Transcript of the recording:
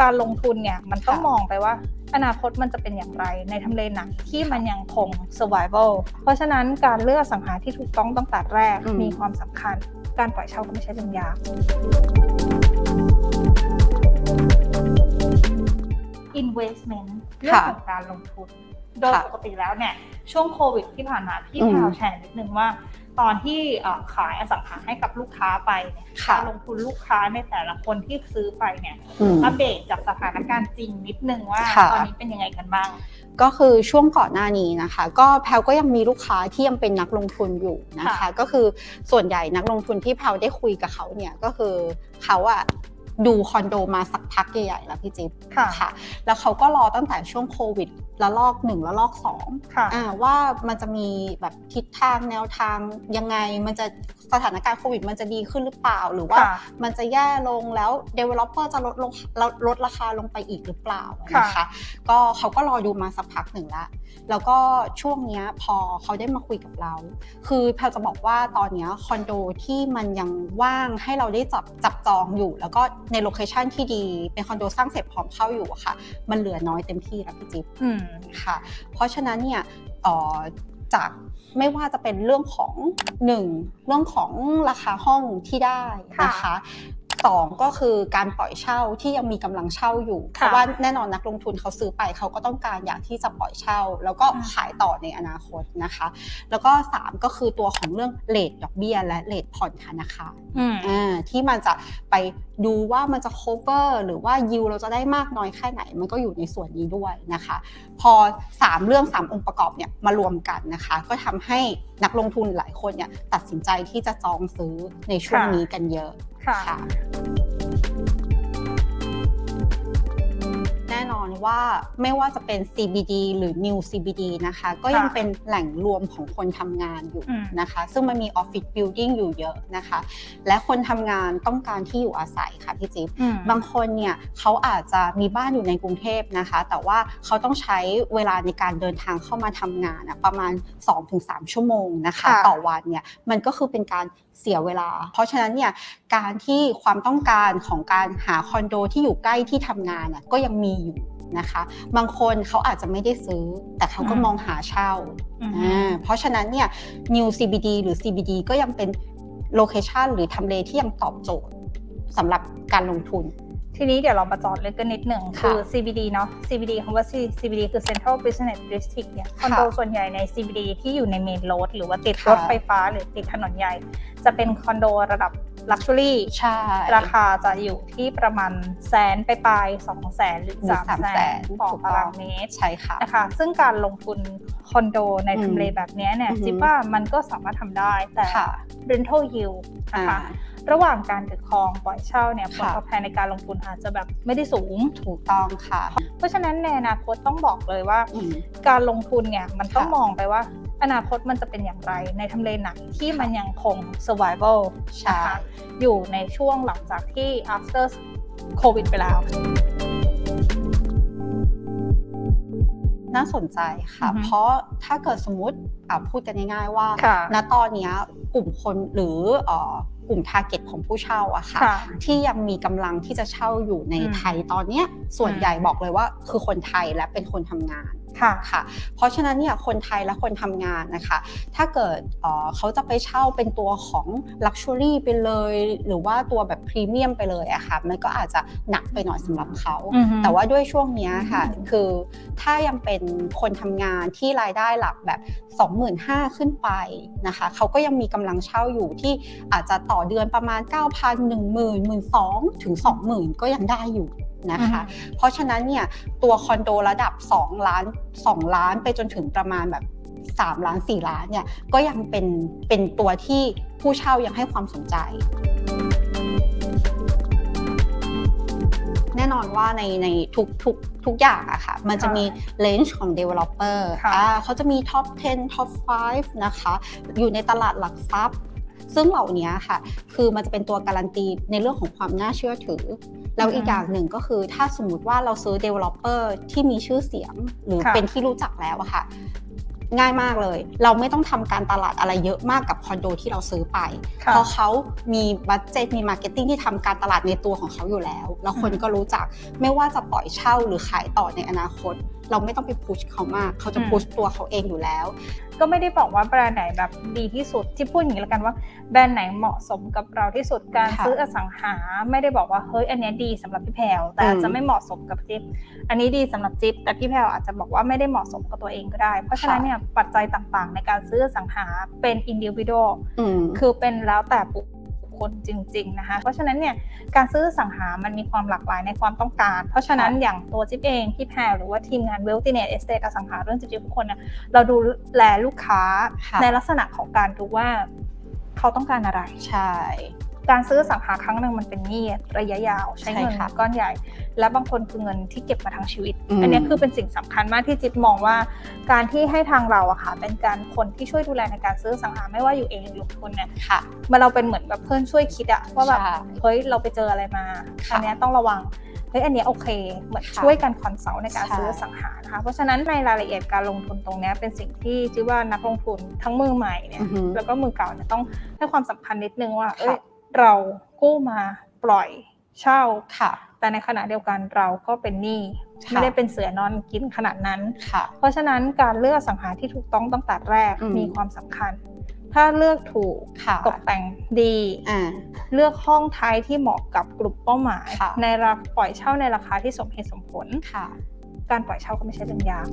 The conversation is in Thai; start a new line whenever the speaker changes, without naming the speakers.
การลงทุนเนี่ยมันต้อง
ค่ะ
มองไปว่าอนาคตมันจะเป็นอย่างไรในทำเลไหนที่มันยังคง survival เพราะฉะนั้นการเลือกอสังหาที่ถูกต้องตั้งแต่แรก
อืม
มีความสำคัญ การปล่อยเช่าก็ไม่ใช่เรื่องยาก investment เรื่องของการลงทุน โดย
ค่ะ
ปกติแล้วเนี่ยช่วงโควิดที่ผ่านมาพี่
อืม
พาวแชร์นิดนึงว่า ตอนที่เอ่อขายอสังหาให้กับลูกค้าไปเนี่ย
ค่ะ
การลงทุนลูกค้าในแต่ละคนที่ซื้อไปเนี่ย
อืม
อัปเดตจากสถานการณ์จริงนิดนึงว่า
ค่ะ
ตอนนี้เป็นยังไงกันบ้าง
ก็คือช่วงก่อนหน้านี้นะคะ ก็แพลก็ยังมีลูกค้าที่ยังเป็นนักลงทุนอยู่นะคะ
ค่ะ
ก็คือส่วนใหญ่นักลงทุนที่แพลได้คุยกับเขาเนี่ยก็คือเขาอะ ดูคอนโดมาสักพักใหญ่ๆแล้วพี่จิ๊บ
ค่ะ
ค่ะ แล้วเขาก็รอตั้งแต่ช่วงโควิดละลอกหนึ่งละลอกสอง
ค่ะ
อ่าว่ามันจะมีแบบทิศทางแนวทางยังไงมันจะสถานการณ์โควิด มันจะดีขึ้นหรือเปล่า หรือว่า
ค่ะ
มันจะแย่ลงแล้ว developer จะลดลงลดราคาลงไปอีกหรือเปล่า
ค่ะ
นะคะก็เขาก็รอดูมาสักพักหนึ่งแล้วแล้วก็ช่วงเนี้ยพอเขาได้มาคุยกับเรา คือแพลจะบอกว่าตอนเนี้ยคอนโดที่มันยังว่างให้เราได้จับจับจองอยู่ แล้วก็ในโลเคชันที่ดี เป็นคอนโดสร้างเสร็จพร้อมเข้าอยู่อะค่ะ มันเหลือน้อยเต็มที่แล้วพี่จิ๊บ
อืม
ค่ะ เพราะฉะนั้นเนี่ยเอ่อจากไม่ว่าจะเป็นเรื่องของหนึ่งเรื่องของราคาห้องที่ได้นะคะ สองก็คือการปล่อยเช่าที่ยังมีกำลังเช่าอยู่ เพ
ค่ะ
ราะว่าแน่นอนนักลงทุนเขาซื้อไปเขาก็ต้องการอยากที่จะปล่อยเช่า แล้วก็
อืม
ขายต่อในอนาคตนะคะ แล้วก็สามก็คือตัวของเรื่องเลทดอกเบี้ยและเลทผ่อนธนาคาร
อืม
อ่าที่มันจะไปดูว่ามันจะ cover หรือว่ายิวเราจะได้มากน้อยแค่ไหน มันก็อยู่ในส่วนนี้ด้วยนะคะ พอ 3 เรื่อง 3 องค์ประกอบเนี่ยมารวมกันนะคะ ก็ทำให้นักลงทุนหลายคนเนี่ยตัดสินใจที่จะจองซื้อในช่วง
ค่ะ
นี้กันเยอะ
ค่ะ
น่นอนว่าไม่ว่าจะเป็น CBD หรือ New CBD นะคะ ก็ยัง
ค่ะ
เป็นแหล่งรวมของคนทำงานอยู่
อืม
นะคะ ซึ่งมันมีออฟฟิศบิลดิ่งอยู่เยอะนะคะ และคนทำงานต้องการที่อยู่อาศัยค่ะพี่จิ๊บ
อืม
บางคนเนี่ยเขาอาจจะมีบ้านอยู่ในกรุงเทพนะคะ แต่ว่าเขาต้องใช้เวลาในการเดินทางเข้ามาทำงานอะประมาณ 2-3 ชั่วโมงนะคะ
ค่ะ
ต่อวันเนี่ยมันก็คือเป็นการเสียเวลา เพราะฉะนั้นเนี่ยการที่ความต้องการของการหาคอนโดที่อยู่ใกล้ที่ทำงานน่ะก็ยังมีอยู่ นะคะ บางคนเขาอาจจะไม่ได้ซื้อ แต่เขาก็
อืม
มองหาเช่า
อืม
อ่าเพราะฉะนั้นเนี่ย New CBD หรือ CBD ก็ยังเป็นโลเคชันหรือทำเลที่ยังตอบโจทย์สำหรับการลงทุน
ทีนี้เดี๋ยวเรามาเจอดลึกกันนิดหนึ่ง
ค่ะ
คือ CBD เนาะ CBD คำว่า C- CBD คือ Central Business District เนี่ยคอนโด
ค่ะ
ส่วนใหญ่ใน CBD ที่อยู่ในเมนโรดหรือว่าติด
ค่ะ
รถไฟฟ้าหรือติดถนนใหญ่ จะเป็นคอนโดระดับ Luxury
ใช่
ราคาจะอยู่ที่ประมาณแสนไปปลายๆสองแสนหรือ
หรือ
สาม
สาม
แส
แส
น
น
ต่อ
ถูก
ตา
ต้อง
รางเมตร
ใช่ค่ะ
นะคะซึ่งการลงทุนคอนโดใน
อืม
ทำเลแบบเนี้ยเนี่ย
อือหือ
จิ๊บว่ามันก็สามารถทำได้แต่
ค่ะ
rental yield
อ่า
นะคะระหว่างการถือครองปล่อยเช่าเนี่ยผล
ค่ะ
ตอบแทนในการลงทุนอาจจะแบบไม่ได้สูง
ถูกต้องค่ะ
เพราะฉะนั้นในอนาคตต้องบอกเลยว่า
อืม
การลงทุนเนี่ยมันต้อง
ค่ะ
มองไปว่า อนาคตมันจะเป็นอย่างไร ในทำเลไหนที่
ค่ะ
มันยังคง survival
ใช่
นะคะอยู่ในช่วงหลังจากที่ after โควิดไปแล้ว
น่าสนใจค่ะ
อือฮึ
เพราะถ้าเกิดสมมติอะพูดกันง่ายๆว่า
ค่ะ
ณตอนเนี้ยกลุ่มคนหรือเอ่อกลุ่มทาร์เก็ตของผู้เช่าอะค่ะ
ค่ะ
ที่ยังมีกำลังที่จะเช่าอยู่ใน
อืม
ไทยตอนเนี้ยส่วน
อืม
ใหญ่บอกเลยว่าคือคนไทยและเป็นคนทำงาน
ค่ะ
ค่ะ เพราะฉะนั้นเนี่ยคนไทยและคนทำงานนะคะ ถ้าเกิดเอ่อเขาจะไปเช่าเป็นตัวของ Luxury ไปเลย หรือว่าตัวแบบพรีเมียมไปเลยอะค่ะมันก็อาจจะหนักไปหน่อยสำหรับเขา
อือฮึ
แต่ว่าด้วยช่วงเนี้ยค่ะ
อืม
คือถ้ายังเป็นคนทำงานที่รายได้หลักแบบ 25,000 ขึ้นไปนะคะเขาก็ยังมีกำลังเช่าอยู่ที่อาจจะต่อเดือนประมาณ 9,000 10,000 12,000ถึง20,000 ก็ยังได้อยู่ นะคะ เพราะฉะนั้นเนี่ยตัวคอนโดระดับ 2 ล้าน 2 ล้านไปจนถึงประมาณแบบ 3 ล้าน 4 ล้านเนี่ยก็ยังเป็นเป็นตัวที่ผู้เช่ายังให้ความสนใจแน่นอนว่าในในทุกทุกทุกอย่างอะค่ะ มันจะมีเลนจ์ของ Developer
ค่ะ
อ่าเขาจะมี Top 10 Top 5 นะคะ อยู่ในตลาดหลักทรัพย์ ซึ่งเหล่านี้ค่ะ คือมันจะเป็นตัวการันตีในเรื่องของความน่าเชื่อถือ แล้วอีกอย่างหนึ่งก็คือถ้าสมมุติว่าเราซื้อ Developer ที่มีชื่อเสียง หรือ
ค่ะ
เป็นที่รู้จักแล้วอะค่ะง่ายมากเลย เราไม่ต้องทำการตลาดอะไรเยอะมากกับคอนโดที่เราซื้อไป
ค่ะ
เพราะเขามีบัตเจตมีมาร์เก็ตติ้งที่ทำการตลาดในตัวของเขาอยู่แล้ว แล้วคน
อืม
ก็รู้จัก ไม่ว่าจะปล่อยเช่าหรือขายต่อในอนาคต เราไม่ต้องไปพุชเขามาก เขาจะพุชตัวเขาเองอยู่แล้ว
ก็ไม่ได้บอกว่าแบรนด์ไหนแบบดีที่สุดที่พูดอย่างนี้แล้วกันว่าแบรนด์ไหนเหมาะสมกับเราที่สุดการ
ค่ะ
ซื้ออสังหา ไม่ได้บอกว่าเฮ้ยอันเนี้ยดีสำหรับพี่แพรวแต่
อืม
อาจจะไม่เหมาะสมกับจิ๊บอันนี้ดีสำหรับจิ๊บแต่พี่แพรวอาจจะบอกว่าไม่ได้เหมาะสมกับตัวเองก็ได้ เพราะฉะนั้นเนี่ยปัจจัยต่างๆ ในการซื้ออสังหาเป็นอินดิวิโด
อืม
คือเป็นแล้วแต่บุค คลจริง ๆ นะคะ เพราะฉะนั้นเนี่ยการซื้ออสังหามันมีความหลากหลายในความต้องการ เพราะฉะนั้น
ค่ะ
อย่างตัวจิ๊บเองพี่แพรหรือว่าทีมงานเวลติเนตเอสเตทอสังหาเรื่องจิ๊บๆทุกคนเนี่ยเราดูแลลูกค้า
ค่ะ
ในลักษณะของการดูว่าเขาต้องการอะไร
ใช่
การซื้ออสังหาครั้งหนึ่งมันเป็นหนี้ระยะยาว ใช้เงิน
ใช่ค่ะ
ก้อนใหญ่ และบางคนคือเงินที่เก็บมาทั้งชีวิต
อืม
อันนี้คือเป็นสิ่งสำคัญมากที่จิ๊บมองว่า การที่ให้ทางเราอะค่ะเป็นการคนที่ช่วยดูแลในการซื้ออสังหาไม่ว่าอยู่เองหรือลงทุนเนี่ย
ค่ะ
มันเราเป็นเหมือนแบบเพื่อนช่วยคิดอะว่าแบบ
ใช่
เฮ้ยเราไปเจออะไรมา
ค่ะ
อันเนี้ยต้องระวังเฮ้ยอันเนี้ยโอเค เหมือน
ค่ะ
ช่วยกันคอนซัลท์ในการ
ใช่
ซื้ออสังหานะคะ เพราะฉะนั้นในรายละเอียดการลงทุนตรงเนี้ยเป็นสิ่งที่จิ๊บว่านักลงทุนทั้งมือใหม่เนี่ย
อือฮึ
แล้วก็มือเก่าเนี่ยต้องให้ความสำคัญนิดนึงว่าเอ้ย
ค่ะ
เรากู้มาปล่อยเช่า
ค่ะ
แต่ในขณะเดียวกันเราก็เป็นหนี้
ค่ะ
ไม่ได้เป็นเสือนอนกินขนาดนั้น
ค่ะ
เพราะฉะนั้นการเลือกสังหาที่ถูกต้องตั้งแต่แรก
อืม
มีความสำคัญ ถ้าเลือกถูก
ค่ะ
ตกแต่งดี
อ่า
เลือกห้องท้ายที่เหมาะกับกลุ่มเป้าหมาย
ค่ะ
ในราคาปล่อยเช่าในราคาที่สมเหตุสมผล
ค่ะ
การปล่อยเช่าก็ไม่ใช่เรื่องยาก